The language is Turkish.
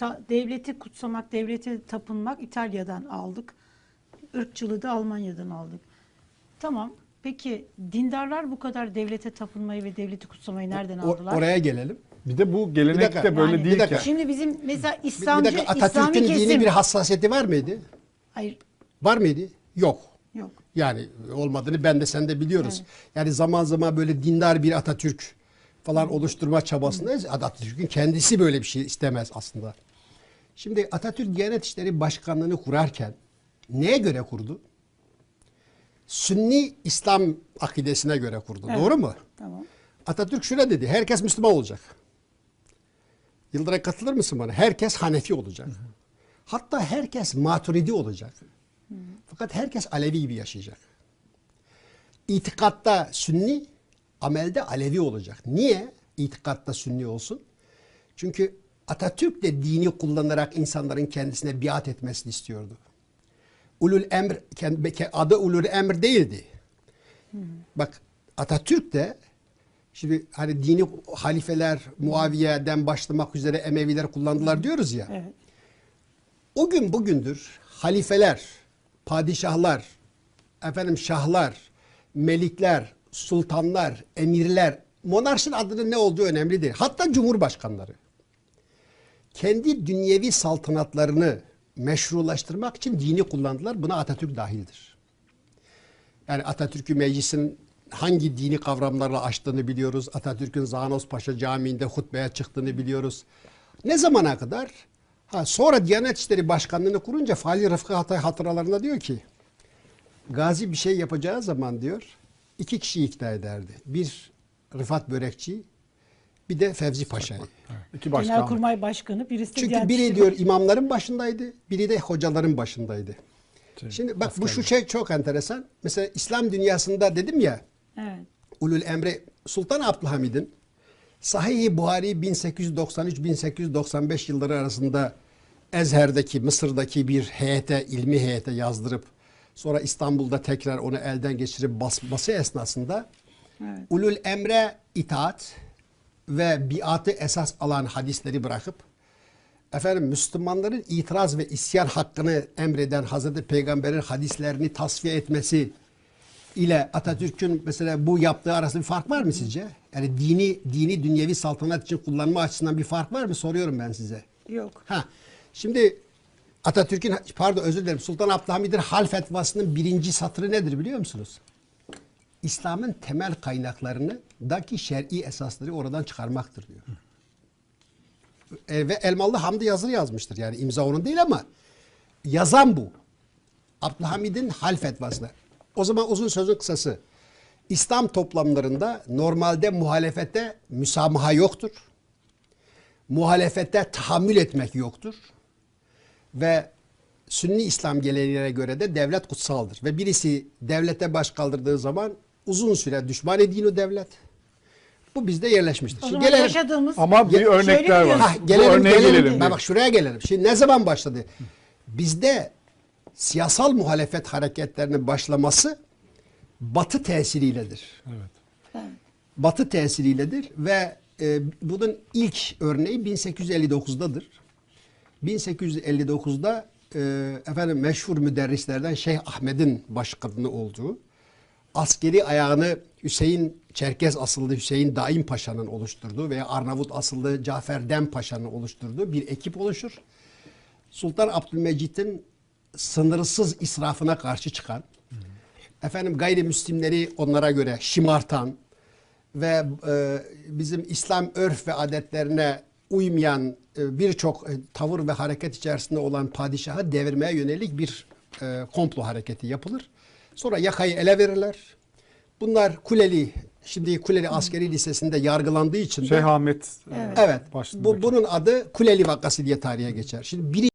ta- devleti kutsamak, devlete tapınmak İtalya'dan aldık. Irkçılığı da Almanya'dan aldık. Tamam. Peki dindarlar bu kadar devlete tapınmayı ve devleti kutsamayı nereden O- aldılar? oraya gelelim. Bir de bu gelenek dakika, de böyle Yani- değil Bir dakika. ki. Şimdi bizim mesela Bir, bir İslamcı, dakika İslami Atatürk'ün kesim. dini bir hassasiyeti var mıydı? Hayır, Var mıydı? Yok. yok. Yani olmadığını ben de sen de biliyoruz. Yani zaman zaman böyle dindar bir Atatürk falan oluşturma çabasındayız. Atatürk'ün kendisi böyle bir şey istemez aslında. Şimdi Atatürk Diyanet İşleri Başkanlığı'nı kurarken neye göre kurdu? Sünni İslam akidesine göre kurdu. Evet. Doğru mu? Tamam. Atatürk şöyle dedi. Herkes Müslüman olacak. Yıldıray katılır mısın bana? Herkes Hanefi olacak. Hatta herkes Maturidi olacak. Fakat herkes Alevi gibi yaşayacak. İtikatta Sünni, amelde Alevi olacak. Niye itikatta Sünni olsun? Çünkü Atatürk de dini kullanarak insanların kendisine biat etmesini istiyordu. Ulul emr adı ulul emr değildi. Bak Atatürk de şimdi hani dini halifeler Muaviye'den başlamak üzere Emeviler kullandılar diyoruz ya. Evet. O gün bugündür halifeler, padişahlar, efendim şahlar, melikler, sultanlar, emirler, monarşın adının ne olduğu önemli değil. Hatta cumhurbaşkanları kendi dünyevi saltanatlarını meşrulaştırmak için dini kullandılar. Buna Atatürk dahildir. Yani Atatürk'ü meclisin hangi dini kavramlarla açtığını biliyoruz. Atatürk'ün Zanos Paşa Camii'nde hutbeye çıktığını biliyoruz. Ne zamana kadar? Ha, sonra Diyanet İşleri Başkanlığı'nı kurunca Fahri Rıfkı Hatay hatıralarında diyor ki Gazi bir şey yapacağı zaman diyor iki kişi ikna ederdi. Bir Rıfat Börekçi bir de Fevzi Paşa'yı. İki başkan. Genelkurmay Başkanı, birisi Çünkü biri İşleri diyor imamların başındaydı, biri de hocaların başındaydı. Şey, Şimdi bak bu şu şey çok enteresan. Mesela İslam dünyasında dedim ya Evet. Ulul Emre Sultan Abdülhamid'in Sahih-i Buhari 1893-1895 yılları arasında Ezher'deki, Mısır'daki bir heyete, ilmi heyete yazdırıp sonra İstanbul'da tekrar onu elden geçirip basması esnasında Evet. Ulul Emre itaat ve biatı esas alan hadisleri bırakıp efendim Müslümanların itiraz ve isyan hakkını emreden Hazreti Peygamber'in hadislerini tasfiye etmesi ile Atatürk'ün mesela bu yaptığı arasında bir fark var mı sizce? Yani dini dini dünyevi saltanat için kullanma açısından bir fark var mı soruyorum ben size. Yok. Ha. Şimdi Atatürk'ün pardon özür dilerim Sultan Abdülhamid'in hal fetvasının birinci satırı nedir biliyor musunuz? İslam'ın temel kaynaklarını daki şer'i esasları oradan çıkarmaktır diyor. E, ve Elmalı Hamdi yazılı yazmıştır. Yani imza onun değil ama yazan bu. Abdülhamid'in hal fetvasına. O zaman uzun sözün kısası. İslam toplamlarında normalde muhalefete müsamaha yoktur. Muhalefete tahammül etmek yoktur. Ve Sünni İslam geleneğine göre de devlet kutsaldır. Ve birisi devlete baş kaldırdığı zaman uzun süre düşman edin o devlet. Bu bizde yerleşmiştir. O Şimdi zaman gelelim. yaşadığımız Ama bir örnekler var. Bu gelelim, örneğe gelelim. gelelim. Ben bak şuraya gelelim. Şimdi ne zaman başladı? Bizde siyasal muhalefet hareketlerinin başlaması Batı tesiriyledir. Evet. Batı tesiriyledir ve e, bunun ilk örneği 1859'dadır. 1859'da e, efendim meşhur müderrislerden Şeyh Ahmet'in baş kadını olduğu askeri ayağını Hüseyin Çerkez asıllı Hüseyin Daim Paşa'nın oluşturduğu veya Arnavut asıllı Cafer Dem Paşa'nın oluşturduğu bir ekip oluşur. Sultan Abdülmecit'in sınırsız israfına karşı çıkan, efendim gayrimüslimleri onlara göre şımartan ve e, bizim İslam örf ve adetlerine uymayan e, birçok e, tavır ve hareket içerisinde olan padişahı devirmeye yönelik bir e, komplo hareketi yapılır. Sonra yakayı ele verirler. Bunlar Kuleli, şimdi Kuleli Askeri Lisesi'nde yargılandığı için de Şeyh Ahmet e, Evet. başındaki. Bu, bunun adı Kuleli vakası diye tarihe geçer. Şimdi biri